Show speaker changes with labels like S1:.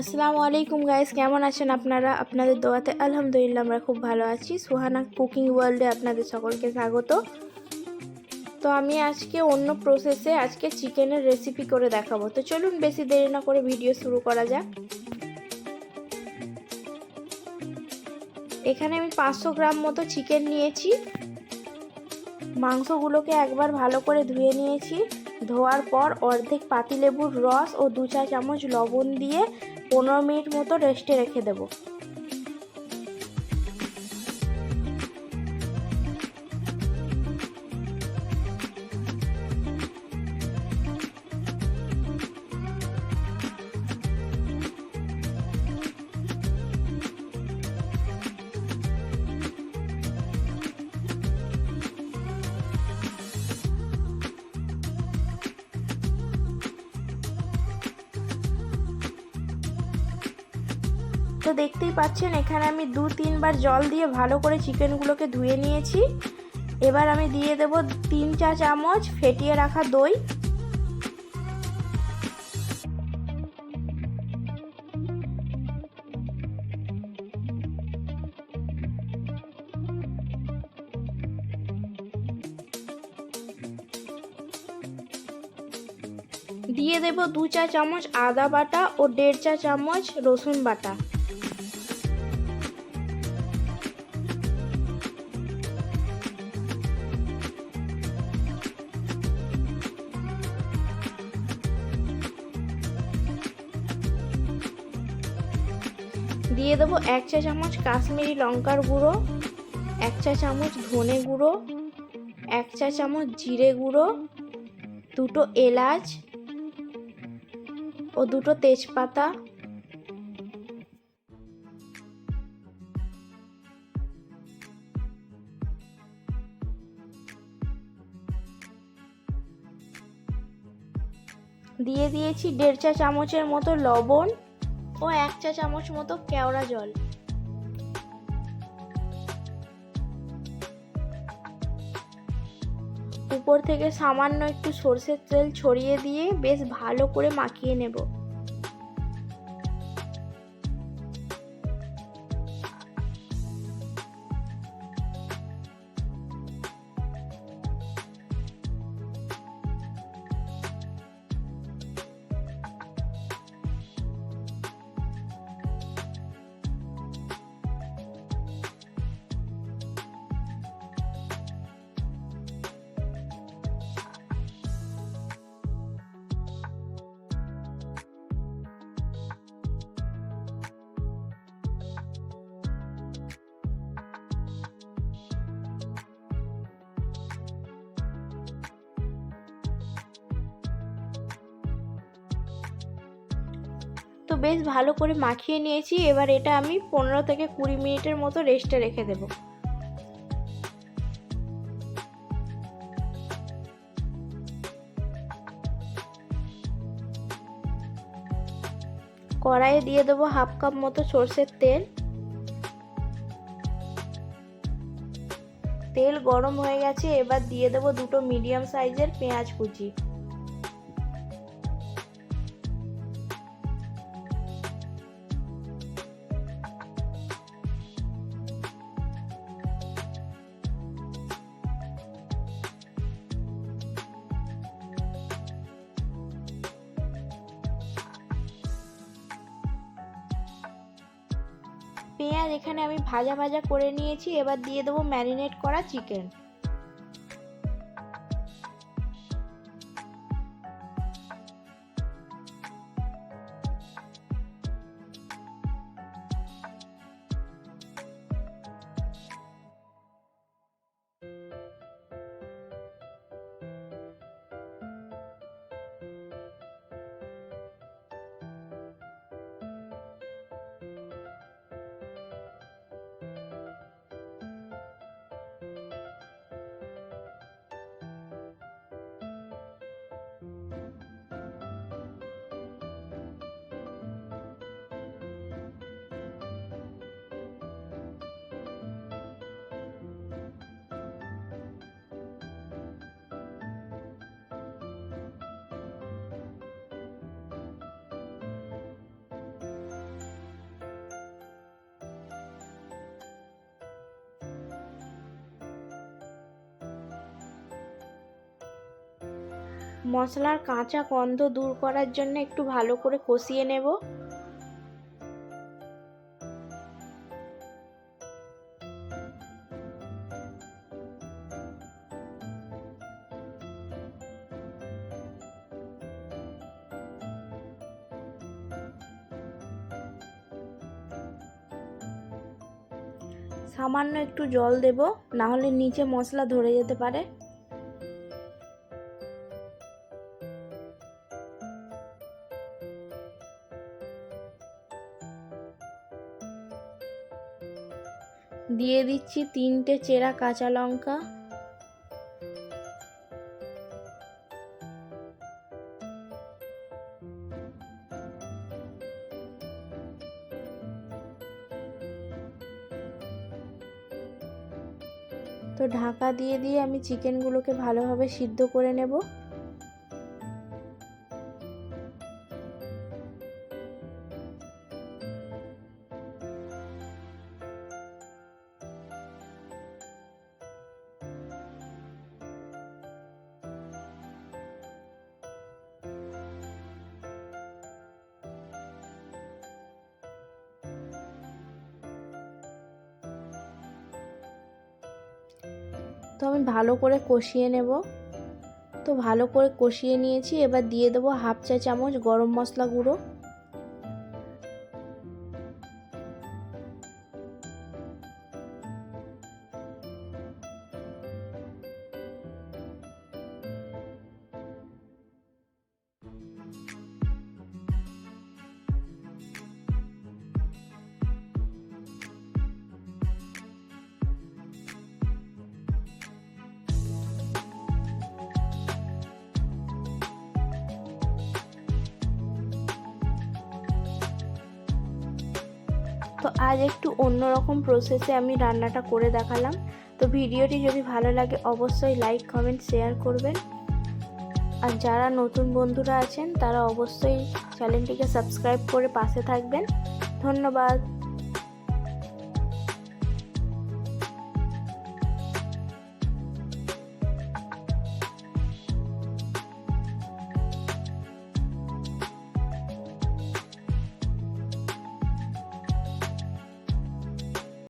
S1: আসসালামু আলাইকুম গাইস কেমন আছেন আপনারা? আপনাদের দোয়াতে আলহামদুলিল্লাহ আমরা খুব ভালো আছি। সুহানা কুকিং ওয়ার্ল্ডে আপনাদের সকলকে স্বাগত। তো আমি আজকে অন্য প্রসেসে আজকে চিকেনের রেসিপি করে দেখাবো। তো চলুন বেশি দেরি না করে ভিডিও শুরু করা যাক। এখানে আমি পাঁচশো গ্রাম মতো চিকেন নিয়েছি। মাংসগুলোকে একবার ভালো করে ধুয়ে নিয়েছি। ধোয়ার পর অর্ধেক পাতিলেবুর রস ও দু চা চামচ লবণ দিয়ে পনেরো মিনিট মতো রেস্টে রেখে দেব। তো দেখতেই পাচ্ছেন, এখানে আমি দু তিনবার জল দিয়ে ভালো করে চিকেনগুলোকে ধুয়ে নিয়েছি। এবার আমি দিয়ে দেব তিন চা চামচ ফেটিয়ে রাখা দই। দিয়ে দেব দু চা চামচ আদা বাটা ও দেড় চা চামচ রসুন বাটা। দিয়ে দেবো এক চা চামচ কাশ্মীরি লঙ্কার গুঁড়ো, এক চা চামচ ধনে গুঁড়ো, এক চা চামচ জিরে গুঁড়ো, দুটো এলাচ ও দুটো তেজপাতা। দিয়ে দিয়েছি দেড় চা চামচের মতো লবণ। ও এক চা চামচ মতো কেওড়া জল। উপর থেকে সামান্য একটু সর্ষের তেল ছড়িয়ে দিয়ে বেশ ভালো করে মাখিয়ে নেব। বেশ ভালো করে মাখিয়ে নিয়েছি। এবার এটা আমি পনেরো থেকে কুড়ি মিনিটের মতো রেস্টে রেখে দেব। কড়াইয়ে দিয়ে দেবো হাফ কাপ মতো সর্ষের তেল। তেল গরম হয়ে গেছে, এবার দিয়ে দেবো দুটো মিডিয়াম সাইজের পেঁয়াজ কুচি। পেঁয়াজ এখানে আমি ভাজা ভাজা করে নিয়েছি এবার দিয়ে দেবো ম্যারিনেট করা চিকেন। মশলার কাঁচা গন্ধ দূর করার জন্য একটু ভালো করে কষিয়ে নেব। সামান্য একটু জল দেব না হলে নিচে মশলা ধরে যেতে পারে। দিয়ে দিচ্ছি তিনটে চেরা কাঁচা লঙ্কা। তো ঢাকা দিয়ে দিয়ে আমি চিকেনগুলোকে ভালোভাবে সিদ্ধ করে নেব। তো আমি ভালো করে কষিয়ে নেব। তো ভালো করে কষিয়ে নিয়েছি। এবার দিয়ে দেবো হাফ চা চামচ গরম মশলা গুঁড়ো। তো আজ একটু অন্যরকম প্রসেসে আমি রান্নাটা করে দেখালাম। তো ভিডিওটি যদি ভালো লাগে, অবশ্যই লাইক কমেন্ট শেয়ার করবেন। আর যারা নতুন বন্ধুরা আছেন, তারা অবশ্যই চ্যানেলটিকে সাবস্ক্রাইব করে পাশে থাকবেন। ধন্যবাদ।